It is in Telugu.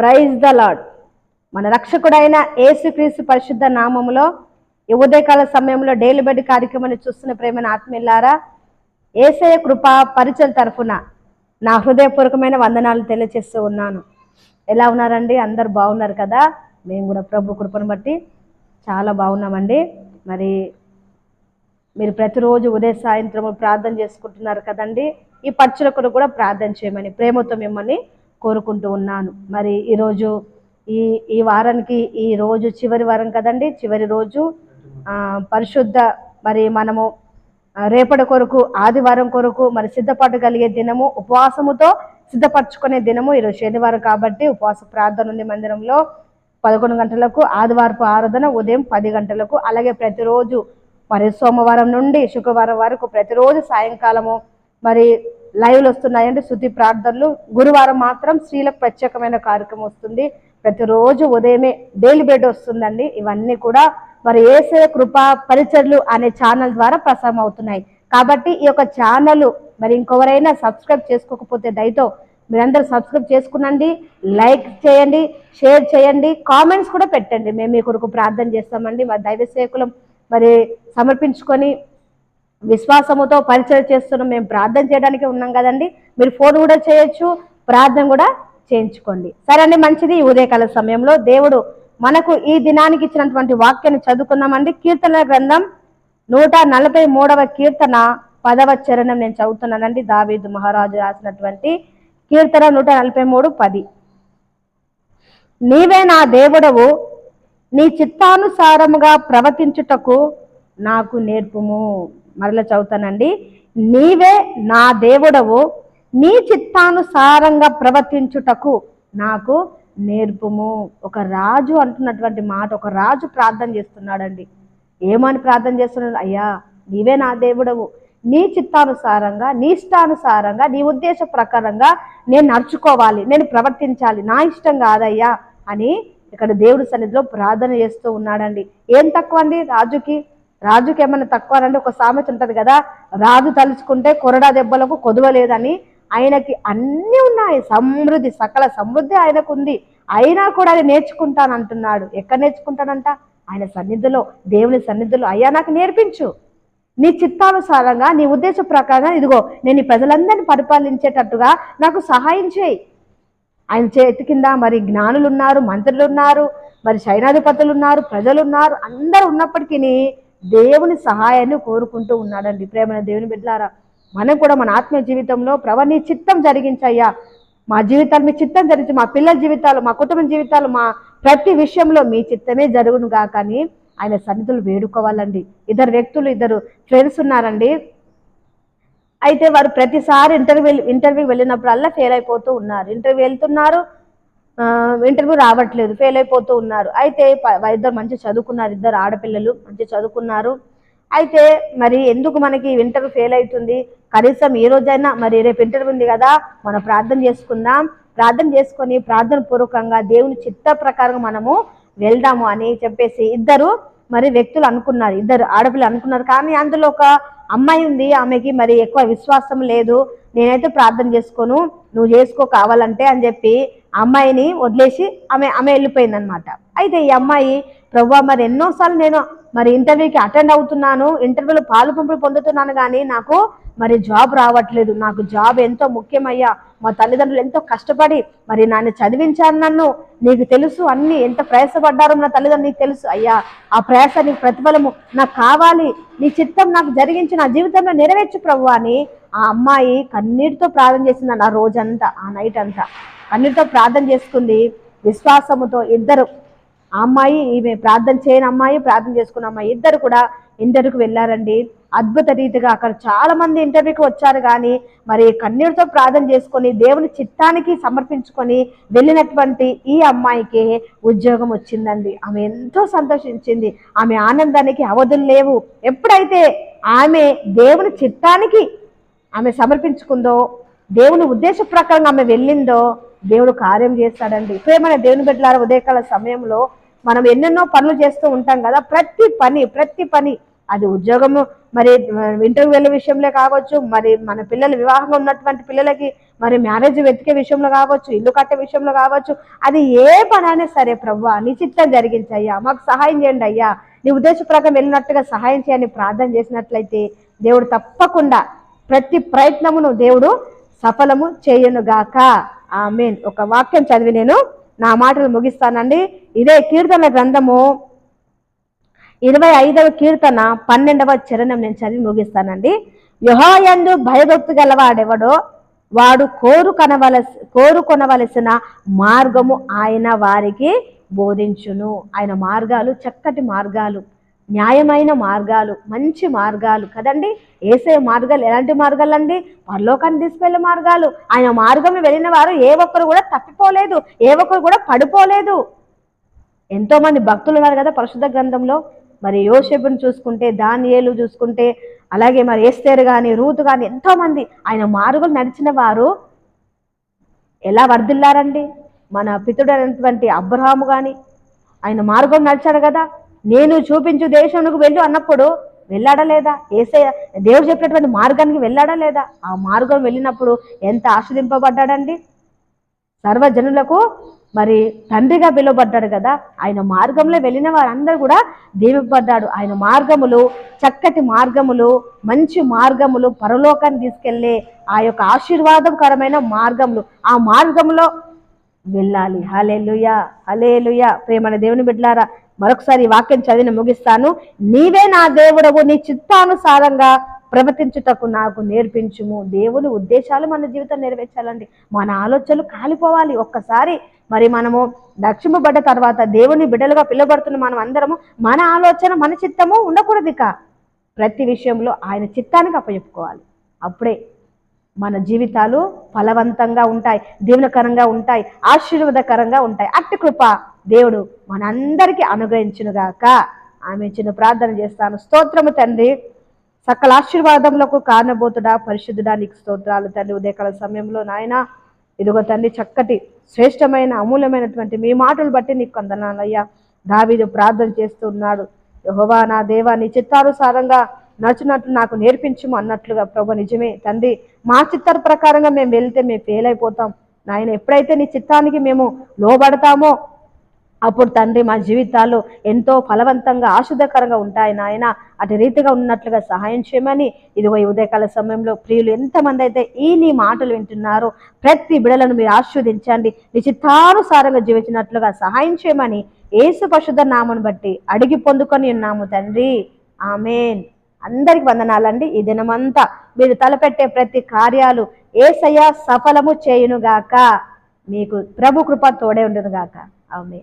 ప్రైజ్ ద లాడ్ మన రక్షకుడైన ఏసుక్రీస్తు పరిశుద్ధ నామములో ఈ ఉదయకాల సమయంలో డైలీ బెడ్ కార్యక్రమాన్ని చూస్తున్న ప్రేమైన ఆత్మీయులారా ఏసయ కృప పరిచయం తరఫున నా హృదయపూర్వకమైన వందనాలు తెలియజేస్తూ ఉన్నాను. ఎలా ఉన్నారండి? అందరు బాగున్నారు కదా? మేము కూడా ప్రభు కృపను బట్టి చాలా బాగున్నామండి. మరి మీరు ప్రతిరోజు ఉదయ సాయంత్రం ప్రార్థన చేసుకుంటున్నారు కదండి? ఈ పచ్చుల కూడా ప్రార్థన చేయమని ప్రేమతో మిమ్మల్ని కోరుకుంటూ ఉన్నాను. మరి ఈరోజు ఈ ఈ వారానికి ఈ రోజు చివరి వారం కదండి? చివరి రోజు పరిశుద్ధ మరి మనము రేపటి కొరకు ఆదివారం కొరకు మరి సిద్ధపాటు కలిగే దినము ఉపవాసముతో సిద్ధపరచుకునే దినము ఈరోజు శనివారం కాబట్టి ఉపవాస ప్రార్థన ఉంది మందిరంలో పదకొండు గంటలకు ఆదివారపు ఆరాధన ఉదయం పది గంటలకు అలాగే ప్రతిరోజు మరి సోమవారం నుండి శుక్రవారం వరకు ప్రతిరోజు సాయంకాలము మరి లైవ్లు వస్తున్నాయండి. శుద్ధి ప్రార్థనలు. గురువారం మాత్రం స్త్రీలకు ప్రత్యేకమైన కార్యక్రమం వస్తుంది. ప్రతిరోజు ఉదయమే డైలీ బెడ్ వస్తుందండి. ఇవన్నీ కూడా మరి ఏసే కృప పరిచర్లు అనే ఛానల్ ద్వారా ప్రసారం అవుతున్నాయి. కాబట్టి ఈ యొక్క ఛానల్ మరి ఇంకొవరైనా సబ్స్క్రైబ్ చేసుకోకపోతే దయతో మీరందరూ సబ్స్క్రైబ్ చేసుకునండి. లైక్ చేయండి షేర్ చేయండి కామెంట్స్ కూడా పెట్టండి. మేము మీ కొరకు ప్రార్థన చేస్తామండి. మరి దైవ సేకులం మరి సమర్పించుకొని విశ్వాసముతో పరిచయం చేస్తున్నాం మేము ప్రార్థన చేయడానికి ఉన్నాం కదండి. మీరు ఫోన్ కూడా చేయొచ్చు ప్రార్థన కూడా చేయించుకోండి. సరే అండి మంచిది ఉదయకాల సమయంలో దేవుడు మనకు ఈ దినానికి ఇచ్చినటువంటి వాక్యాన్ని చదువుకుందామండి. కీర్తన గ్రంథం నూట నలభై మూడవ కీర్తన పదవ చరణం నేను చదువుతున్నానండి. దావీదు మహారాజు రాసినటువంటి కీర్తన నూట నలభై మూడు పది. నీవే నా దేవుడవు నీ చిత్తానుసారముగా ప్రవర్తించుటకు నాకు నేర్పుము. మరలా చదువుతానండి. నీవే నా దేవుడవు నీ చిత్తానుసారంగా ప్రవర్తించుటకు నాకు నేర్పుము. ఒక రాజు అంటున్నటువంటి మాట ఒక రాజు ప్రార్థన చేస్తున్నాడండి. ఏమని ప్రార్థన చేస్తున్నాడు? అయ్యా నీవే నా దేవుడవు. నీ చిత్తానుసారంగా నీ ఇష్టానుసారంగా నీ ఉద్దేశ ప్రకారంగా నేను నడుచుకోవాలి నేను ప్రవర్తించాలి. నా ఇష్టం కాదయ్యా అని ఇక్కడ దేవుడి సన్నిధిలో ప్రార్థన చేస్తూ ఉన్నాడండి. ఏం తక్కువ అండి రాజుకి? రాజుకి ఏమైనా తక్కువ అంటే ఒక సామెత ఉంటుంది కదా రాజు తలుచుకుంటే కొరడా దెబ్బలకు కొదవలేదని ఆయనకి అన్నీ ఉన్నాయి. సమృద్ధి సకల సమృద్ధి ఆయనకు ఉంది అయినా కూడా అది నేర్చుకుంటాను అంటున్నాడు ఎక్కడ నేర్చుకుంటాడంట? ఆయన సన్నిధిలో దేవుని సన్నిధిలో. అయ్యా నాకు నేర్పించు. నీ చిత్తానుసారంగా నీ ఉద్దేశ ప్రకారంగా ఇదిగో నేను ఈ ప్రజలందరినీ పరిపాలించేటట్టుగా నాకు సహాయం చేయి. ఆయన చేతి కింద మరి జ్ఞానులు ఉన్నారు మంత్రులు ఉన్నారు మరి సైనాధిపతులు ఉన్నారు ప్రజలు ఉన్నారు అందరు ఉన్నప్పటికీ దేవుని సహాయాన్ని కోరుకుంటూ ఉన్నాడండి. ప్రేమైన దేవుని బిడ్డలారా మనం కూడా మన ఆత్మీయ జీవితంలో ప్రభు నీ చిత్తం జరిగించయ్యా. మా జీవితాలు మీ చిత్తం జరిగించి మా పిల్లల జీవితాలు మా కుటుంబ జీవితాలు మా ప్రతి విషయంలో మీ చిత్తమే జరుగును కాకని ఆయన సన్నిధులు వేడుకోవాలండి. ఇద్దరు వ్యక్తులు ఇద్దరు ఫ్రెండ్స్ ఉన్నారండి. అయితే వారు ప్రతిసారి ఇంటర్వ్యూ ఇంటర్వ్యూ వెళ్ళినప్పుడల్లా ఫెయిల్ అయిపోతూ ఉన్నారు. ఇంటర్వ్యూ వెళ్తున్నారు ఇంటర్వ్యూ రావట్లేదు ఫెయిల్ అయిపోతూ ఉన్నారు. అయితే ఇద్దరు మంచి చదువుకున్నారు ఇద్దరు ఆడపిల్లలు మంచి చదువుకున్నారు. అయితే మరి ఎందుకు మనకి ఇంటర్వ్యూ ఫెయిల్ అవుతుంది? కనీసం ఈ రోజైనా మరి రేపు ఇంటర్వ్యూ ఉంది కదా మనం ప్రార్థన చేసుకుందాం. ప్రార్థన చేసుకొని ప్రార్థన పూర్వకంగా దేవుని చిత్త ప్రకారం మనము వెళ్దాము అని చెప్పేసి ఇద్దరు మరి వ్యక్తులు అనుకున్నారు ఇద్దరు ఆడపిల్లలు అనుకున్నారు. కానీ అందులో ఒక అమ్మాయి ఉంది ఆమెకి మరి ఎక్కువ విశ్వాసం లేదు. నేనైతే ప్రార్థన చేసుకోను నువ్వు చేసుకో కావాలంటే అని చెప్పి అమ్మాయిని వదిలేసి ఆమె ఆమె వెళ్ళిపోయింది అనమాట అయితే ఈ అమ్మాయి ప్రభు మరి ఎన్నోసార్లు నేను మరి ఇంటర్వ్యూకి అటెండ్ అవుతున్నాను ఇంటర్వ్యూలో పాలు పంపులు పొందుతున్నాను కానీ నాకు మరి జాబ్ రావట్లేదు. నాకు జాబ్ ఎంతో ముఖ్యమయ్యా. మా తల్లిదండ్రులు ఎంతో కష్టపడి మరి నన్ను చదివించారు నన్ను. నీకు తెలుసు అన్ని ఎంత ప్రయాసపడ్డారో నా తల్లిదండ్రులు నీకు తెలుసు. అయ్యా ఆ ప్రయాస నీకు ప్రతిఫలము నాకు కావాలి. నీ చిత్తం నాకు జరిగించి నా జీవితంలో నెరవేర్చు ప్రభు అని ఆ అమ్మాయి కన్నీటితో ప్రార్థన చేసింది ఆ రోజంతా ఆ నైట్ అంతా. కన్నీటితో ప్రార్థన చేసుకుంది. విశ్వాసముతో ఇద్దరు ఆ అమ్మాయి ఈమె ప్రార్థన చేయని అమ్మాయి ప్రార్థన చేసుకున్న అమ్మాయి ఇద్దరు కూడా ఇంటర్వ్యూకి వెళ్ళారండి. అద్భుత రీతిగా అక్కడ చాలా మంది ఇంటర్వ్యూకి వచ్చారు కానీ మరి కన్నీటితో ప్రార్థన చేసుకొని దేవుని చిత్తానికి సమర్పించుకొని వెళ్ళినటువంటి ఈ అమ్మాయికి ఉద్యోగం వచ్చిందండి. ఆమె ఎంతో సంతోషించింది. ఆమె ఆనందానికి అవధులు లేవు. ఎప్పుడైతే ఆమె దేవుని చిత్తానికి ఆమె సమర్పించుకుందో దేవుని ఉద్దేశ ప్రకారం ఆమె వెళ్ళిందో దేవుడు కార్యం చేస్తాడండి. ప్రేమైన దేవుని బిడ్డలార ఉదయకాల సమయంలో మనం ఎన్నెన్నో పనులు చేస్తూ ఉంటాం కదా ప్రతి పని ప్రతి పని అది ఉద్యోగము మరి ఇంటర్వ్యూ వెళ్ళే విషయంలో కావచ్చు మరి మన పిల్లలు వివాహంగా ఉన్నటువంటి పిల్లలకి మరి మ్యారేజ్ వెతికే విషయంలో కావచ్చు ఇల్లు కట్టే విషయంలో కావచ్చు అది ఏ పనైనా సరే ప్రవ్వా నీ చిత్తం జరిగించయ్యా మాకు సహాయం చేయండి అయ్యా. నీ ఉద్దేశ ప్రకారం వెళ్ళినట్టుగా సహాయం చేయని ప్రార్థన చేసినట్లయితే దేవుడు తప్పకుండా ప్రతి ప్రయత్నమును దేవుడు సఫలము చేయనుగాక. ఆమెన్. ఒక వాక్యం చదివి నేను నా మాటలు ముగిస్తానండి. ఇదే కీర్తన గ్రంథము ఇరవై ఐదవ కీర్తన పన్నెండవ చరణం నేను చదివి ముగిస్తానండి. యుహాయందు భయభక్తి గలవాడెవడో వాడు కోరు కనవలసి కోరుకొనవలసిన మార్గము ఆయన వారికి బోధించును. ఆయన మార్గాలు చక్కటి మార్గాలు. న్యాయమైన మార్గాలు మంచి మార్గాలు కదండి? ఏసే మార్గాలు ఎలాంటి మార్గాలు అండి పరలోకాన్ని తీసుకెళ్ళే మార్గాలు. ఆయన మార్గం వెళ్ళిన వారు ఏ ఒక్కరు కూడా తప్పిపోలేదు ఏ ఒక్కరు కూడా పడిపోలేదు. ఎంతో మంది భక్తులు ఉన్నారు కదా పరిశుద్ధ గ్రంథంలో. మరి యోషేపుని చూసుకుంటే దానియేలు చూసుకుంటే అలాగే మరి ఏస్తేరు కానీ రూతు కానీ ఎంతో మంది ఆయన మార్గం నడిచిన వారు ఎలా వర్ధిల్లారండి? మన పితుడైనటువంటి అబ్రహాము కానీ ఆయన మార్గం నడిచాడు కదా. నేను చూపించు దేశంకు వెళ్ళు అన్నప్పుడు వెళ్ళాడా లేదా దేవుడు చెప్పినటువంటి మార్గానికి వెళ్ళాడా లేదా ఆ మార్గం వెళ్ళినప్పుడు ఎంత ఆశ్రదింపబడ్డాడండి? సర్వజనులకు మరి తండ్రిగా పిలువబడ్డాడు కదా. ఆయన మార్గంలో వెళ్ళిన వారందరూ కూడా దీవిపడ్డాడు ఆయన మార్గములు చక్కటి మార్గములు మంచి మార్గములు పరలోకాన్ని తీసుకెళ్ళే ఆ యొక్క ఆశీర్వాదకరమైన మార్గములు. ఆ మార్గంలో వెళ్ళాలి. హలేలుయ హలేలుయ ప్రేమ దేవుని బిడ్లారా మరొకసారి ఈ వాక్యం చదివిన ముగిస్తాను. నీవే నా దేవుడవు నీ చిత్తానుసారంగా ప్రవర్తించుటకు నాకు నేర్పించుము. దేవుని ఉద్దేశాలు మన జీవితం నెరవేర్చాలండి. మన ఆలోచనలు కాలిపోవాలి ఒక్కసారి. మరి మనము రక్షింపబడ్డ తర్వాత దేవుని బిడ్డలుగా పిలువబడుతున్న మనం అందరము మన ఆలోచన మన చిత్తము ఉండకూడదు ఇక. ప్రతి విషయంలో ఆయన చిత్తానికి అప్పచెప్పుకోవాలి. అప్పుడే మన జీవితాలు ఫలవంతంగా ఉంటాయి దీవెనకరంగా ఉంటాయి ఆశీర్వాదకరంగా ఉంటాయి. అట్టి కృప దేవుడు మనందరికీ అనుగ్రహించునుగాక. ఆమె చిన్న ప్రార్థన చేస్తాను. స్తోత్రము తండ్రి. సకల ఆశీర్వాదములకు కారణబోతుడా పరిశుద్ధుడా నీకు స్తోత్రాలు తండ్రి. ఉదయకాల సమయంలో నాయన ఇదిగో తండ్రి చక్కటి శ్రేష్టమైన అమూల్యమైనటువంటి మీ మాటలు బట్టి నీకు కొందనాలయ్యా దావీదు ప్రార్థన చేస్తున్నాడు యహోవా నా దేవా నీ చిత్తానుసారంగా నడుచున్నట్లు నాకు నేర్పించము అన్నట్లుగా ప్రభు నిజమే. తండ్రి మా చిత్తాల ప్రకారంగా మేము వెళ్తే మేము ఫెయిల్ అయిపోతాం. నాయన ఎప్పుడైతే నీ చిత్తానికి మేము లోబడతామో అప్పుడు తండ్రి మా జీవితాలు ఎంతో ఫలవంతంగా ఆశుద్ధకరంగా ఉంటాయి నాయన. అటు రీతిగా ఉన్నట్లుగా సహాయం చేయమని ఇదిగో ఈ ఉదయకాల సమయంలో ప్రియులు ఎంతమంది అయితే ఈ నీ మాటలు వింటున్నారో ప్రతి బిడలను మీరు ఆస్వాదించండి మీ చిత్తానుసారంగా జీవించినట్లుగా సహాయం చేయమని ఏసు పశుధ నామను బట్టి అడిగి పొందుకొని ఉన్నాము తండ్రి. ఆమెన్. అందరికి వందనాలండి. ఈ దినమంతా మీరు తలపెట్టే ప్రతి కార్యాలు ఏసయ్య సఫలము చేయునుగాక. మీకు ప్రభు కృప తోడే ఉండునుగాక. ఆమె